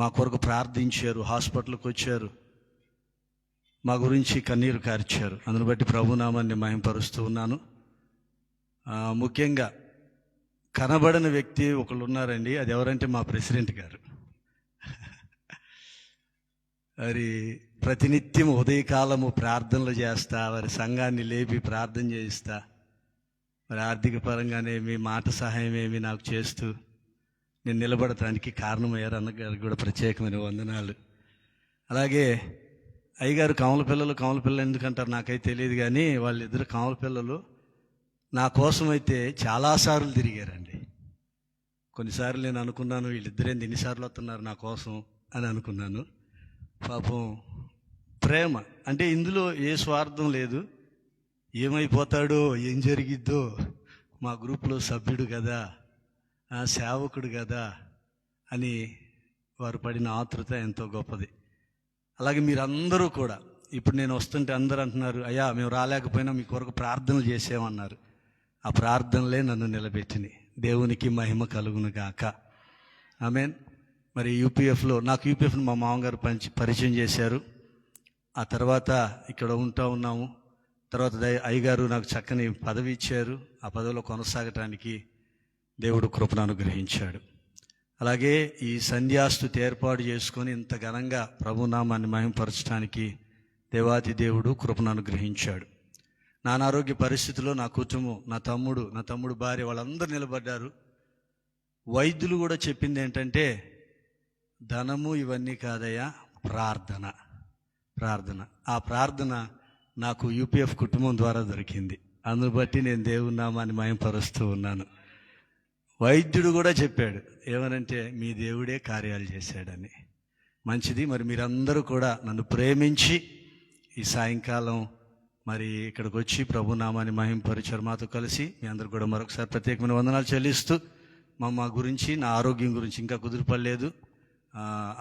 మా కొరకు ప్రార్థించారు హాస్పిటల్కి వచ్చారు. మా గురించి కన్నీరు కార్చారు. అందును బట్టి ప్రభునామాన్ని మహింపరుస్తూ ఉన్నాను. ముఖ్యంగా కనబడని వ్యక్తి ఒకళ్ళు ఉన్నారండి. అది ఎవరంటే మా ప్రెసిడెంట్ గారు. మరి ప్రతినిత్యం ఉదయకాలము ప్రార్థనలు చేస్తా వారి సంఘాన్ని లేపి ప్రార్థన చేయిస్తా. మరి ఆర్థిక పరంగానేమి మాట సహాయం ఏమి నాకు చేస్తూ నేను నిలబడటానికి కారణమయ్యారు అన్నగారికి కూడా ప్రత్యేకమైన వందనాలు. అలాగే అయ్యగారు కాముల పిల్లలు కాముల పిల్లలు ఎందుకంటారు నాకైతే తెలియదు కానీ వాళ్ళిద్దరు కాముల పిల్లలు నా కోసం అయితే చాలాసార్లు తిరిగారండి. కొన్నిసార్లు నేను అనుకున్నాను వీళ్ళిద్దరేంది ఎన్నిసార్లు వస్తున్నారు నా కోసం అని అనుకున్నాను. పాపం ప్రేమ అంటే ఇందులో ఏ స్వార్థం లేదు. ఏమైపోతాడో ఏం జరిగిద్దో మా గ్రూప్లో సభ్యుడు కదా. సేవకుడు కదా అని వారు పడిన ఆతృత ఎంతో గొప్పది. అలాగే మీరందరూ కూడా ఇప్పుడు నేను వస్తుంటే అందరూ అంటున్నారు అయ్యా మేము రాలేకపోయినా మీ కొరకు ప్రార్థనలు చేసేమన్నారు ఆ ప్రార్థనలే నన్ను నిలబెట్టినాయి. దేవునికి మహిమ కలుగును గాక. మీన్ మరి యూపీఎఫ్లో నాకు యూపీఎఫ్ను మా మామగారు పంచి పరిచయం చేశారు. ఆ తర్వాత ఇక్కడ ఉంటా ఉన్నాము. తర్వాత అయ్యగారు నాకు చక్కని పదవి ఇచ్చారు. ఆ పదవిలో కొనసాగటానికి దేవుడు కృపను అనుగ్రహించాడు. అలాగే ఈ సంధ్యాస్తుతి ఏర్పాటు చేసుకొని ఇంత ఘనంగా ప్రభునామాన్ని మహింపరచడానికి దేవాది దేవుడు కృపను అనుగ్రహించాడు. నా అనారోగ్య పరిస్థితిలో నా కుటుంబం నా తమ్ముడు నా తమ్ముడు భార్య వాళ్ళందరూ నిలబడ్డారు. వైద్యులు కూడా చెప్పింది ఏంటంటే ధనము ఇవన్నీ కాదయ్యా ప్రార్థన ప్రార్థన. ఆ ప్రార్థన నాకు యూపీఎఫ్ కుటుంబం ద్వారా దొరికింది. అందును బట్టి నేను దేవుని నామాన్ని మయంపరుస్తూ ఉన్నాను. వైద్యుడు కూడా చెప్పాడు ఏమనంటే మీ దేవుడే కార్యాలు చేశాడని. మంచిది. మరి మీరందరూ కూడా నన్ను ప్రేమించి ఈ సాయంకాలం మరి ఇక్కడికి వచ్చి ప్రభునామాని మహింపరిచారు. మాతో కలిసి మీ అందరు కూడా మరొకసారి ప్రత్యేకమైన వందనాలు చెల్లిస్తూ మా మా గురించి నా ఆరోగ్యం గురించి ఇంకా కుదురుపడలేదు.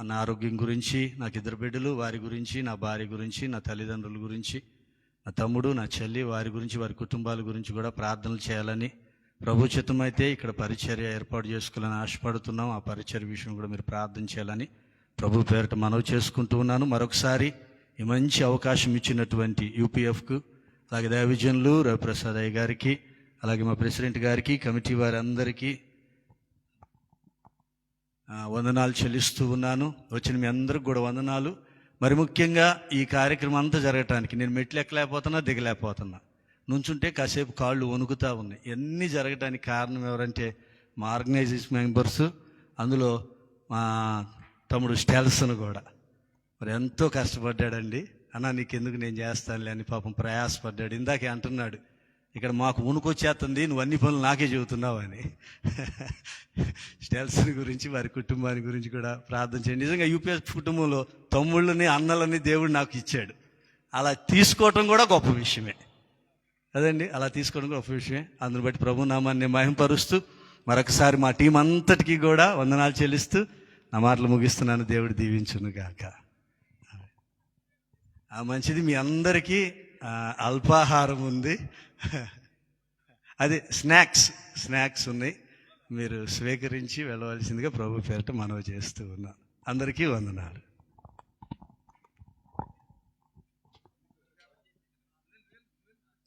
నా ఆరోగ్యం గురించి నాకు ఇద్దరు బిడ్డలు వారి గురించి నా భార్య గురించి నా తల్లిదండ్రుల గురించి నా తమ్ముడు నా చెల్లి వారి గురించి వారి కుటుంబాల గురించి కూడా ప్రార్థనలు చేయాలని ప్రభు చిత్తమైతే ఇక్కడ పరిచర్య ఏర్పాటు చేసుకోవాలని ఆశపడుతున్నాం. ఆ పరిచర్య విషయం కూడా మీరు ప్రార్థన చేయాలని ప్రభు పేరిట మనవి చేసుకుంటూ ఉన్నాను. మరొకసారి ఈ మంచి అవకాశం ఇచ్చినటువంటి యూపీఎఫ్కు అలాగే దైవజనులు రవిప్రసాద్ అయ్య గారికి అలాగే మా ప్రెసిడెంట్ గారికి కమిటీ వారి అందరికీ వందనాలు చెల్లిస్తూ ఉన్నాను. వచ్చిన మీ అందరికి కూడా వందనాలు. మరి ముఖ్యంగా ఈ కార్యక్రమం అంతా జరగటానికి నేను మెట్లు ఎక్కలేకపోతున్నా దిగలేకపోతున్నా. నుంచుంటే కాసేపు కాళ్ళు వణుకుతూ ఉన్నాయి. ఇవన్నీ జరగటానికి కారణం ఎవరంటే మా ఆర్గనైజేషన్ మెంబర్స్ అందులో మా తమ్ముడు స్టెల్సన్ కూడా. మరి ఎంతో కష్టపడ్డాడండి. అన్న నీకెందుకు నేను చేస్తానులే అని పాపం ప్రయాసపడ్డాడు. ఇందాకే అంటున్నాడు ఇక్కడ మాకు వణుకొచ్చేస్తుంది నువ్వు అన్ని పనులు నాకే చెబుతున్నావు అని. స్టెల్సన్ గురించి వారి కుటుంబాన్ని గురించి కూడా ప్రార్థన చేయండి. నిజంగా యూపీఎస్ కుటుంబంలో తమ్ముళ్ళని అన్నలని దేవుడు నాకు ఇచ్చాడు. అలా తీసుకోవటం కూడా గొప్ప విషయమే. అదండి అలా తీసుకోవడం కూడా గొప్ప విషయమే. అందుని బట్టి ప్రభు నామాన్ని మహింపరుస్తూ మరొకసారి మా టీం అంతటికీ కూడా వందనాలు చెల్లిస్తూ నా మాటలు ముగిస్తున్నాను. దేవుడు దీవించును గాక. ఆ మంచిది మీ అందరికీ అల్పాహారం ఉంది. అది స్నాక్స్ స్నాక్స్ ఉన్నాయి. మీరు స్వీకరించి వెళ్ళవలసిందిగా ప్రభు పేరిట మనవి చేస్తూ ఉన్నాను. అందరికీ వందనాలు.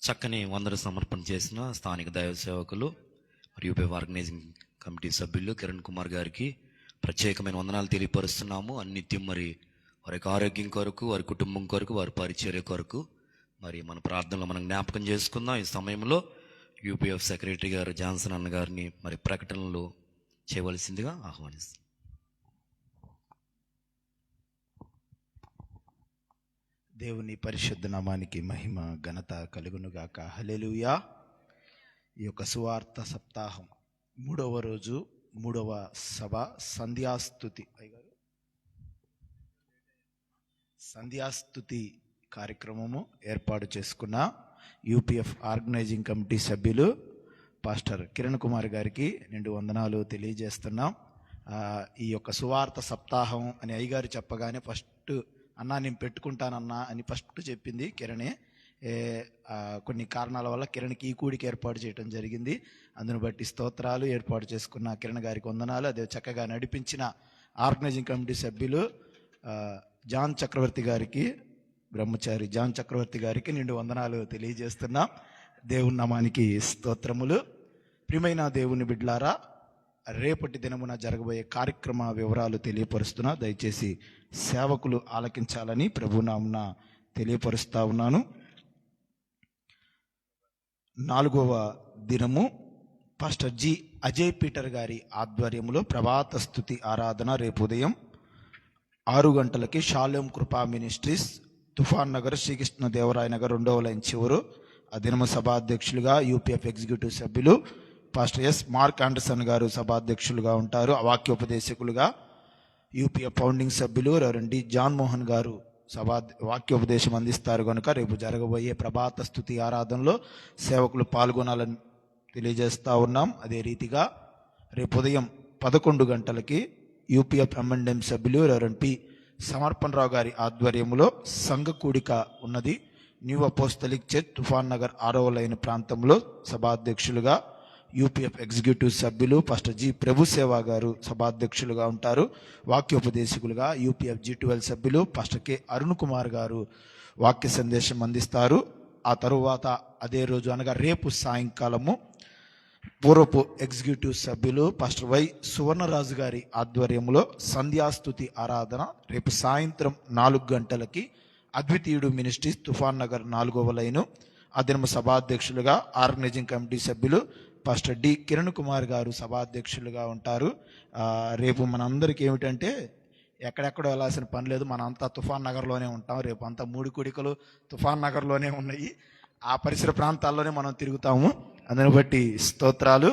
చక్కని వందలు సమర్పణ చేసిన స్థానిక దైవ సేవకులు మరియు యూపీ ఆర్గనైజింగ్ కమిటీ సభ్యులు కిరణ్ కుమార్ గారికి ప్రత్యేకమైన వందనాలు తెలియపరుస్తున్నాము. అన్నిత్యం మరి వారి యొక్క ఆరోగ్యం కొరకు వారి కుటుంబం కొరకు వారి పరిచర్య కొరకు మరి మన ప్రార్థనలో మనం జ్ఞాపకం చేసుకుందాం. ఈ సమయంలో యూపీఎఫ్ సెక్రటరీ గారు జాన్సన్ అన్న గారిని మరి ప్రకటనలు చేయవలసిందిగా ఆహ్వానిస్తాం దేవుని పరిశుద్ధ నామానికి మహిమ ఘనత కలుగునుగాక. హలెలుయా ఈ యొక్క సువార్త సప్తాహం మూడవ రోజు మూడవ సభ సంధ్యాస్తుతి. సంధ్యాస్తుతి కార్యక్రమము ఏర్పాటు చేసుకున్న యూపీఎఫ్ ఆర్గనైజింగ్ కమిటీ సభ్యులు పాస్టర్ కిరణ్ కుమార్ గారికి నిండు వందనాలు తెలియజేస్తున్నాం. ఈ యొక్క సువార్త సప్తాహం అని అయ్యగారు చెప్పగానే ఫస్ట్ అన్నా నేను పెట్టుకుంటానన్నా అని ఫస్ట్ చెప్పింది కిరణే. కొన్ని కారణాల వల్ల కిరణ్కి ఈ కూడికి ఏర్పాటు చేయడం జరిగింది. అందును బట్టి స్తోత్రాలు ఏర్పాటు చేసుకున్న కిరణ్ గారికి వందనాలు. అదే చక్కగా నడిపించిన ఆర్గనైజింగ్ కమిటీ సభ్యులు జాన్ చక్రవర్తి గారికి బ్రహ్మచారి జాన్ చక్రవర్తి గారికి నిండు వందనాలు తెలియజేస్తున్నాం. దేవుని నామానికి స్తోత్రములు. ప్రియమైన దేవుని బిడ్లారా రేపటి దినమున జరగబోయే కార్యక్రమ వివరాలు తెలియపరుస్తున్నా దయచేసి సేవకులు ఆలకించాలని ప్రభునామున తెలియపరుస్తా ఉన్నాను. నాలుగవ దినము పాస్టర్ జి. అజయ్ పీటర్ గారి ఆధ్వర్యంలో ప్రభాత స్థుతి ఆరాధన రేపు ఉదయం ఆరు గంటలకి షాలోం కృపా మినిస్ట్రీస్ తుఫాన్ నగర్ శ్రీకృష్ణ దేవరాయ నగర్ రెండవ లైన్ చివరు ఆ దినము సభాధ్యక్షులుగా యూపీఎఫ్ ఎగ్జిక్యూటివ్ సభ్యులు పాస్టర్ ఎస్ మార్క్ ఆండర్సన్ గారు సభాధ్యక్షులుగా ఉంటారు వాక్యోపదేశకులుగా. యూపీఏ ఫౌండింగ్ సభ్యులు రెవరెండ్ డి జాన్ మోహన్ గారు సభా వాక్యోపదేశం అందిస్తారు కనుక రేపు జరగబోయే ప్రభాత స్థుతి ఆరాధనలో సేవకులు పాల్గొనాలని తెలియజేస్తూ ఉన్నాం. అదే రీతిగా రేపు ఉదయం పదకొండు గంటలకి యూపీఎఫ్ ఎంఎండ్ఎం సభ్యులు రెవరెండ్ పి సమర్పణరావు గారి ఆధ్వర్యంలో సంఘ కూడిక ఉన్నది. న్యూ అపోస్తలిక్ చర్చ్ తుఫాన్ నగర్ ఆరో లైన్ ప్రాంతంలో సభాధ్యక్షులుగా యూపీఎఫ్ ఎగ్జిక్యూటివ్ సభ్యులు పాస్టర్ జి ప్రభు సేవా గారు సభాధ్యక్షులుగా ఉంటారు. వాక్యోపదేశకులుగా యూపీఎఫ్ జి ట్వెల్వ్ సభ్యులు పాస్టర్ కె అరుణ్ కుమార్ గారు వాక్య సందేశం అందిస్తారు. ఆ తరువాత అదే రోజు అనగా రేపు సాయంకాలము పూర్వపు ఎగ్జిక్యూటివ్ సభ్యులు పాస్టర్ వై సువర్ణరాజు గారి ఆధ్వర్యంలో సంధ్యాస్తుతి ఆరాధన రేపు సాయంత్రం నాలుగు గంటలకి అద్వితీయుడు మినిస్ట్రీస్ తుఫాన్ నగర్ నాలుగవ లైను. అదనము సభాధ్యక్షులుగా ఆర్గనైజింగ్ కమిటీ సభ్యులు పాస్టర్ డి కిరణ్ కుమార్ గారు సభాధ్యక్షులుగా ఉంటారు. రేపు మనందరికీ ఏమిటంటే ఎక్కడెక్కడ వెళ్ళాల్సిన పని లేదు. మనంతా తుఫాన్ నగర్లోనే ఉంటాం. రేపు అంతా మూడు కుడికలు తుఫాన్ నగర్లోనే ఉన్నాయి. ఆ పరిసర ప్రాంతాల్లోనే మనం తిరుగుతాము. అందుని బట్టి స్తోత్రాలు.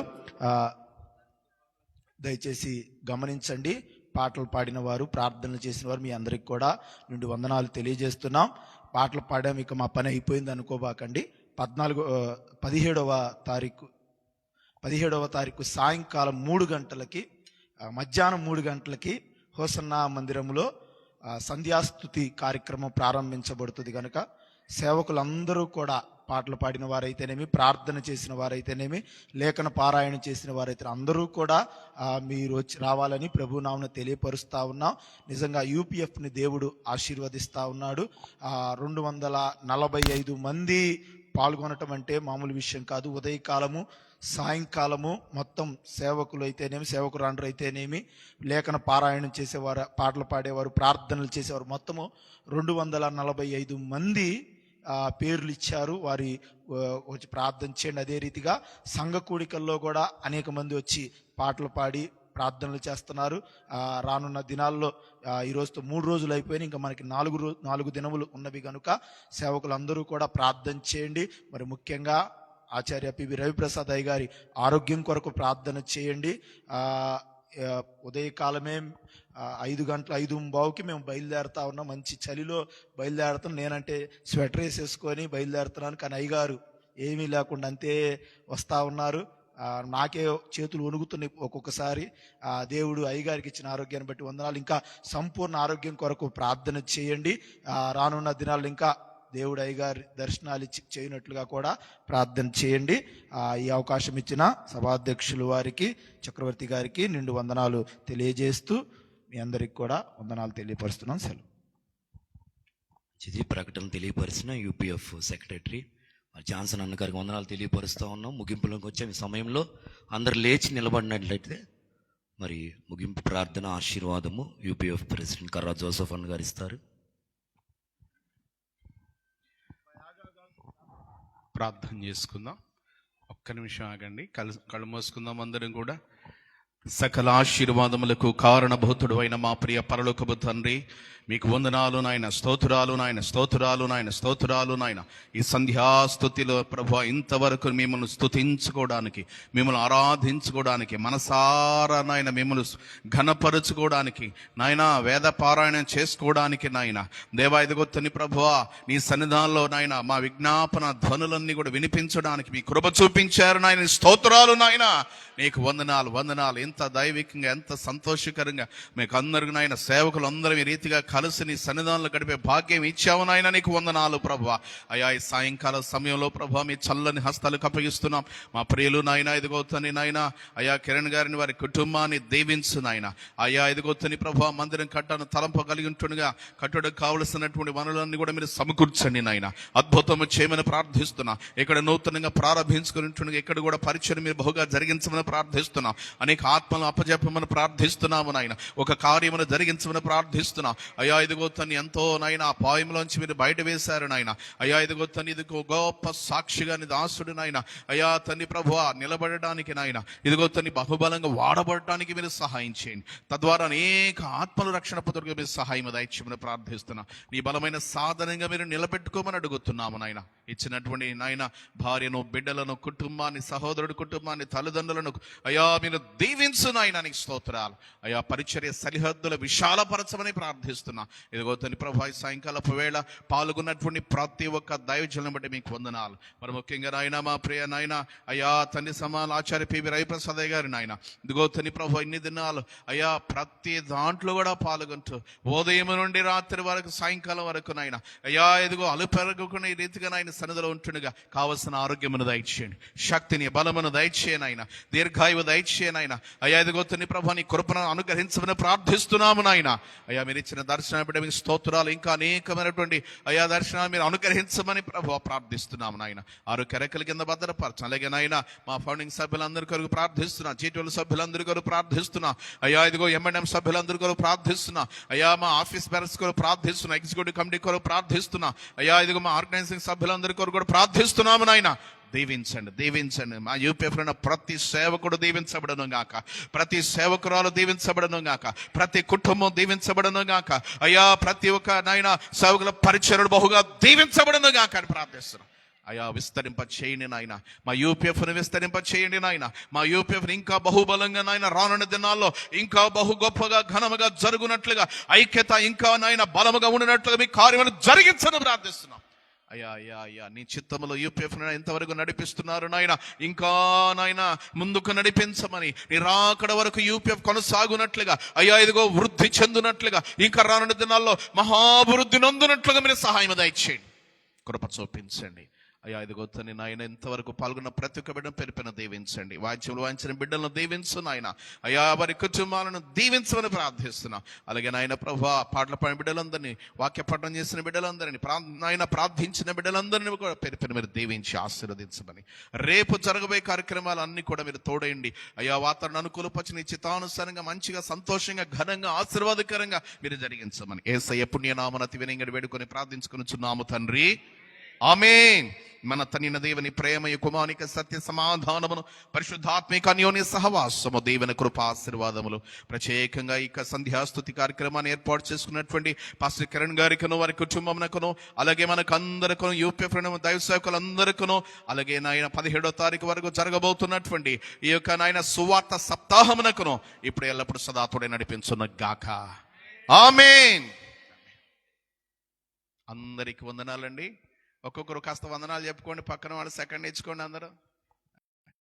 దయచేసి గమనించండి. పాటలు పాడిన వారు ప్రార్థనలు చేసిన వారు మీ అందరికి కూడా నుండి వందనాలు తెలియజేస్తున్నాం. పాటలు పాడాం ఇక మా పని అయిపోయింది అనుకోబాకండి. పద్నాలుగు పదిహేడవ తారీఖు పదిహేడవ తారీఖు సాయంకాలం మూడు గంటలకి మధ్యాహ్నం మూడు గంటలకి హోసన్నా మందిరంలో సంధ్యాస్తుతి కార్యక్రమం ప్రారంభించబడుతుంది కనుక సేవకులందరూ కూడా పాటలు పాడిన వారైతేనేమి ప్రార్థన చేసిన వారైతేనేమి లేఖన పారాయణ చేసిన వారైతే అందరూ కూడా మీరు వచ్చి రావాలని ప్రభునామను తెలియపరుస్తూ ఉన్నాం. నిజంగా యూపీఎఫ్ని దేవుడు ఆశీర్వదిస్తా ఉన్నాడు. రెండు వందల నలభై ఐదు మంది పాల్గొనటం అంటే మామూలు విషయం కాదు. ఉదయకాలము సాయంకాలము మొత్తం సేవకులు అయితేనేమి సేవకురాండ్రు అయితేనేమి లేఖన పారాయణం చేసేవారు పాటలు పాడేవారు ప్రార్థనలు చేసేవారు. మొత్తము రెండు వందల నలభై ఐదు మంది పేర్లు ఇచ్చారు. వారి వచ్చి ప్రార్థన చేయండి. అదే రీతిగా సంఘ కూడికల్లో కూడా అనేక మంది వచ్చి పాటలు పాడి ప్రార్థనలు చేస్తున్నారు. రానున్న దినాల్లో ఈరోజుతో మూడు రోజులు అయిపోయినాయి ఇంకా మనకి నాలుగు రోజు నాలుగు దినములు ఉన్నవి కనుక సేవకులందరూ కూడా ప్రార్థన చేయండి. మరి ముఖ్యంగా ఆచార్య పివి రవిప్రసాద్ అయ్య గారి ఆరోగ్యం కొరకు ప్రార్థన చేయండి. ఉదయకాలమే ఐదు గంటల ఐదు బావుకి మేము బయలుదేరుతా ఉన్నాం. మంచి చలిలో బయలుదేరుతాం. నేనంటే స్వెటర్ వేసేసుకొని బయలుదేరుతున్నాను. కానీ అయ్యగారు ఏమీ లేకుండా అంతే వస్తా ఉన్నారు. నాకే చేతులు వణుగుతున్నాయి ఒక్కొక్కసారి. ఆ దేవుడు అయ్యగారికి ఇచ్చిన ఆరోగ్యాన్ని బట్టి వందనాలు. ఇంకా సంపూర్ణ ఆరోగ్యం కొరకు ప్రార్థన చేయండి. రానున్న దినాలు ఇంకా దేవుడు అయ్యగారి దర్శనాలు ఇచ్చి చేయనట్లుగా కూడా ప్రార్థన చేయండి. ఈ అవకాశం ఇచ్చిన సభాధ్యక్షులు వారికి చక్రవర్తి గారికి నిండు వందనాలు తెలియజేస్తూ మీ అందరికి కూడా వందనాలు తెలియపరుస్తున్నాం. సెలవు. చిది ప్రకటన తెలియపరిచిన యూపీఎఫ్ సెక్రటరీ మరి జాన్సన్ అన్న గారికి వందనాలు తెలియపరుస్తూ ఉన్నాం. ముగింపులోకి వచ్చే సమయంలో అందరు లేచి నిలబడినట్లయితే మరి ముగింపు ప్రార్థన ఆశీర్వాదము యూపీఎఫ్ ప్రెసిడెంట్ కర్రా జోసఫ్ అన్న గారు ఇస్తారు. ప్రార్థన చేసుకుందాం. ఒక్క నిమిషం ఆగండి. కళ్ళు కళ్ళు మోసుకుందాం అందరం కూడా. సకల ఆశీర్వాదములకు కారణభూతుడు అయిన మా ప్రియ పరలోకపు తండ్రి మీకు వందనాలు నాయన స్తోత్రాలు నాయన స్తోత్రాలు నాయన స్తోత్రాలు నాయన. ఈ సంధ్యాస్తుతిలో ప్రభు ఇంతవరకు మిమ్మల్ని స్తుతించుకోవడానికి మిమ్మల్ని ఆరాధించుకోవడానికి మనసారా నాయన మిమ్మల్ని ఘనపరుచుకోవడానికి నాయన వేద పారాయణం చేసుకోవడానికి నాయన. దేవా ఇదిగొత్తని ప్రభువా నీ సన్నిధానంలో నాయన మా విజ్ఞాపన ధ్వనులన్నీ కూడా వినిపించడానికి మీ కృప చూపించారు నాయన. స్తోత్రాలు నాయన. నీకు వందనాలు వందనాలు. ఎంత దైవికంగా ఎంత సంతోషకరంగా. మీకు అందరికి నాయన సేవకులు అందరం ఈ రీతిగా కలిసి నీ సన్నిధానంలో గడిపే భాగ్యం ఇచ్చావు నాయన నీకు వందనాలు ప్రభా అయా ఈ సాయంకాల సమయంలో ప్రభా మీ చల్లని హస్తాలకు అప్పగిస్తున్నాం. మా ప్రియులు నాయన ఇదిగోతని నాయన అయా కిరణ్ గారిని వారి కుటుంబాన్ని దీవించు నాయన. అయా ఇదిగోతని ప్రభా మందిరం కట్టను తలంపు కలిగి ఉంటుండగా కట్టడానికి కావలసినటువంటి వనరులన్నీ కూడా మీరు సమకూర్చండి నాయన. అద్భుతము చేయమని ప్రార్థిస్తున్నా. ఇక్కడ నూతనంగా ప్రారంభించుకుని ఇక్కడ కూడా పరిచయం మీరు బహుగా జరిగించమని ప్రార్థిస్తున్నాం. అనేక ఆత్మను అప్పజెప్పమని ప్రార్థిస్తున్నాము నాయన. ఒక కార్యమును జరిగించమని ప్రార్థిస్తున్నాం. అయ్యా ఇదిగో తను ఎంతో నాయన ఆ పాయంలోంచి మీరు బయట వేశారు నాయన. అయ్యా ఇదిగో తను ఇది గొప్ప సాక్షిగా నీ దాసుడు నాయన. అయ్యా తన్ని ప్రభు నిలబడడానికి నాయన. ఇదిగో తన్ని బహుబలంగా వాడబడటానికి మీరు సహాయం చేయండి. తద్వారా అనేక ఆత్మలు రక్షణ పొందుకు మీరు సహాయం దయచేయమని ప్రార్థిస్తున్నా. నీ బలమైన సాధనంగా మీరు నిలబెట్టుకోమని అడుగుతున్నాము నాయన. ఇచ్చినటువంటి నాయన భార్యను బిడ్డలను కుటుంబాన్ని సహోదరుడు కుటుంబాన్ని తల్లిదండ్రులను అయ్యా మీరు దీవించు నాయన నీకు స్తోత్రాలు. అయ్యా పరిచర్య సరిహద్దుల విశాలపరచమని ప్రార్థిస్తున్నా. ఇదిగో తని ప్రభా సాయంకాలపు వేళ పాల్గొన్నటువంటి ప్రతి ఒక్క దైవజనం బట్టి మీకు వందనాలు. మరి ముఖ్యంగా నాయన మా ప్రియ నాయన అయ్యా తండ్రి సమాన ఆచార్య పివి రవిప్రసాద్ గారి నాయన. ఇదిగో తని ప్రభు ఇన్ని దినాలు అయ్యా ప్రతి దాంట్లో కూడా పాల్గొంటూ ఉదయం నుండి రాత్రి వరకు సాయంకాలం వరకు నాయన. అయ్యా ఇదిగో అలుపెరగకునే ఈ రీతిగా నాయన సన్నిధిలో ఉంటుండగా కావలసిన ఆరోగ్యమును దయచేయండి. శక్తిని బలమును దయచేయనైనా దీర్ఘాయువు దయచేయనైనా అయ్యా ఇదిగో తని ప్రభా నీ కృపను అనుగ్రహించమని ప్రార్థిస్తున్నాము నాయన. అయ్యా మీరు ఇచ్చిన దర్శనం బిడ్డ మీకు స్తోత్రాలు ఇంకా అనేకమైనటువంటి అయ్యా దర్శనాలు మీరు అనుగ్రహించమని ప్రభు ప్రార్థిస్తున్నాము నాయన. ఆరు కెరకల కింద భద్రపరచం. అలాగే నాయన మా ఫౌండింగ్ సభ్యులందరి కొరకు ప్రార్థిస్తున్నా జీటీఎల్ సభ్యులందరి కొరకు ప్రార్థిస్తున్నా. అయ్యా ఇదిగో ఎంఎన్ఎం సభ్యులందరి కొరకు ప్రార్థిస్తున్నా. అయ్యా మా ఆఫీస్ బెరస్ కొరకు ప్రార్థిస్తున్నా. ఎగ్జిక్యూటివ్ కమిటీ కొరకు ప్రార్థిస్తున్నా. అయ్యా ఇదిగో మా ఆర్గనైజింగ్ సభ్యులందరి కొరకు కూడా ప్రార్థిస్తున్నాము నాయన. దీవించండి దీవించండి. మా యూపీఎఫ్లో ఉన్న ప్రతి సేవకుడు దీవించబడను గాక. ప్రతి సేవకురాలు దీవించబడను గాక. ప్రతి కుటుంబం దీవించబడను గాక. అయ్యా ప్రతి ఒక్క నాయన సేవకుల పరిచరుడు బహుగా దీవించబడను గాక అని ప్రార్థిస్తున్నాం. అయా విస్తరింప చేయండి నాయన. మా యూపీఎఫ్ను విస్తరింప చేయండి నాయన. మా యూపీఎఫ్ని ఇంకా బహుబలంగా నాయన రానున్న దినాల్లో ఇంకా బహు గొప్పగా ఘనముగా జరుగునట్లుగా ఐక్యత ఇంకా నాయన బలముగా ఉండినట్లుగా మీ కార్యములు జరిగించని ప్రార్థిస్తున్నాం. అయ్యా అయ్యా అయ్యా నీ చిత్తములో యూపీఎఫ్ ఎంతవరకు నడిపిస్తున్నారు నాయన. ఇంకా నాయన ముందుకు నడిపించమని నీ రాకడ వరకు యూపీఎఫ్ కొనసాగునట్లుగా అయ్యా ఇదిగో వృద్ధి చెందునట్లుగా ఇంకా రానున్న దినాల్లో మహాభివృద్ధి నందునట్లుగా మీరు సహాయం దయచేయండి. కృప చూపించండి. అయ్యా ఇదిగో తని నాయన ఇంతవరకు పాల్గొన్న ప్రతి ఒక్క బిడ్డను పెరిపిన దీవించండి. వాద్యములు వాయించిన బిడ్డలను దీవించు నాయన. అయ్యా వారి కుటుంబాలను దీవించమని ప్రార్థిస్తున్నా. అలాగే నాయన ప్రభు పాటలు పాడిన బిడ్డలందరినీ వాక్య పఠనం చేసిన బిడ్డలందరినీ ప్రా నాయన ప్రార్థించిన బిడ్డలందరినీ కూడా పెరిపిన మీరు దీవించి ఆశీర్వదించమని. రేపు జరగబోయే కార్యక్రమాలు అన్ని కూడా మీరు తోడేయండి. అయ్యా వాతావరణ అనుకూలపరిచి నీ చిత్తానుసారంగా మంచిగా సంతోషంగా ఘనంగా ఆశీర్వాదకరంగా మీరు జరిగించమని. ఏసయ్య పుణ్యనామనతి వినంగడి వేడుకొని ప్రార్థించుకుని తండ్రి. ఆమేన్. మన తనిన దేవుని ప్రేమయు కుమానిక సత్య సమాధానమును పరిశుద్ధాత్మిక అన్యోని సహవాసము దేవుని కృప ఆశీర్వాదములు. ప్రత్యేకంగా ఇక సంధ్యాస్తుతి కార్యక్రమాన్ని ఏర్పాటు చేసుకున్నటువంటి పాస్టర్ కిరణ్ గారికను వారి కుటుంబంకును అలాగే మనకు అందరికను ఫ్రెండ్ దైవ సేవకులందరికను అలాగే నాయన పదిహేడో తారీఖు వరకు జరగబోతున్నటువంటి ఈ యొక్క నాయన సువార్త సప్తాహమునకును ఇప్పుడు ఎల్లప్పుడు సదాతుడే నడిపించున్న గాక ఆమెన్. అందరికి వందనాలండి. ఒక్కొక్కరు కాస్త వందనాలు చెప్పుకోండి పక్కన వాళ్ళు సెకండ్ ఇచ్చుకోండి అందరూ.